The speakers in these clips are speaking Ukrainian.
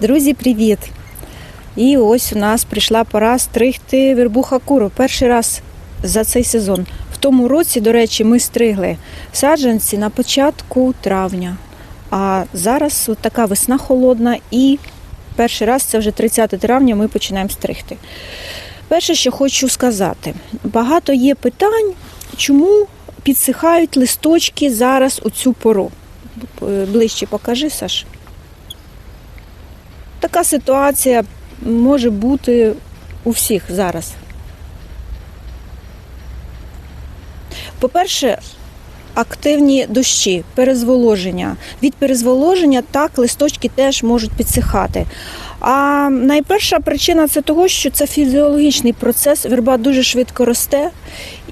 Друзі, привіт! І ось у нас прийшла пора стригти вербу хакуру. Перший раз за цей сезон. В тому році, до речі, ми стригли саджанці на початку травня. А зараз от така весна холодна і перший раз, це вже 30 травня, ми починаємо стригти. Перше, що хочу сказати, багато є питань, чому підсихають листочки зараз у цю пору. Е, Ближче покажи, Саш. Така ситуація може бути у всіх зараз. По-перше, активні дощі, перезволоження. Від перезволоження так листочки теж можуть підсихати. А найперша причина це того, що це фізіологічний процес. Верба дуже швидко росте,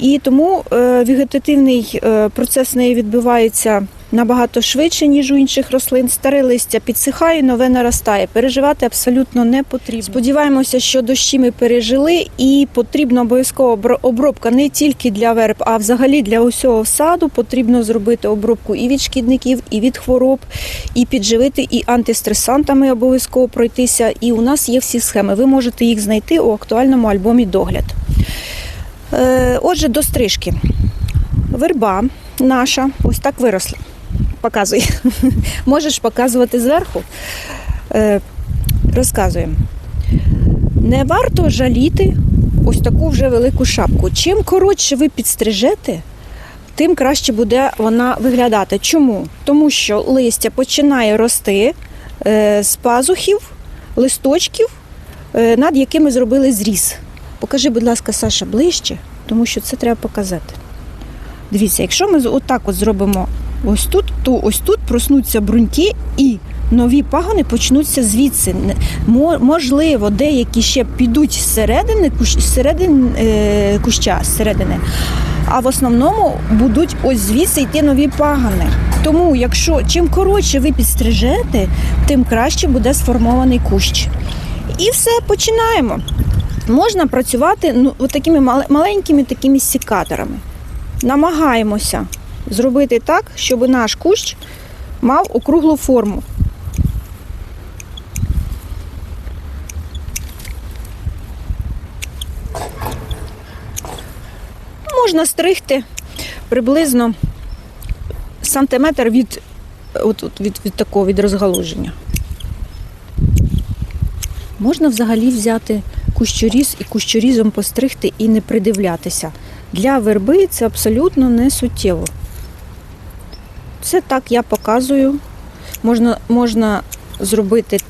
і тому е, вегетативний е, процес неї відбувається набагато швидше, ніж у інших рослин. Старе листя підсихає, нове наростає. Переживати абсолютно не потрібно. Сподіваємося, що дощі ми пережили, і потрібна обов'язково обробка не тільки для верб, а взагалі для усього саду. Потрібно зробити обробку і від шкідників, і від хвороб, і підживити, і антистресантами обов'язково пройтися. І у нас є всі схеми. Ви можете їх знайти у актуальному альбомі догляд. Е, Отже, до стрижки. Верба наша ось так виросла. Показуй. Можеш показувати зверху. Е, Розказуємо. Не варто жаліти ось таку вже велику шапку. Чим коротше ви підстрижете, тим краще буде вона виглядати. Чому? Тому що листя починає рости е, з пазухів, листочків, е, над якими зробили зріз. Покажи, будь ласка, Саша, ближче, тому що це треба показати. Дивіться, якщо ми отак от зробимо ось тут, то ось тут проснуться бруньки і нові пагони почнуться звідси. Можливо, деякі ще підуть зсередини, кущ- е, куща, зсередини, а в основному будуть ось звідси йти нові пагони. Тому, якщо чим коротше ви підстрижете, тим краще буде сформований кущ. І все, починаємо. Можна працювати ну, такими маленькими такими сікаторами. Намагаємося зробити так, щоб наш кущ мав округлу форму. Можна стригти приблизно сантиметр від, от, от, від, від такого від розгалуження. Можна взагалі взяти кущоріз і кущорізом постригти і не придивлятися. Для верби це абсолютно не суттєво. Це так я показую. Можна, можна зробити так.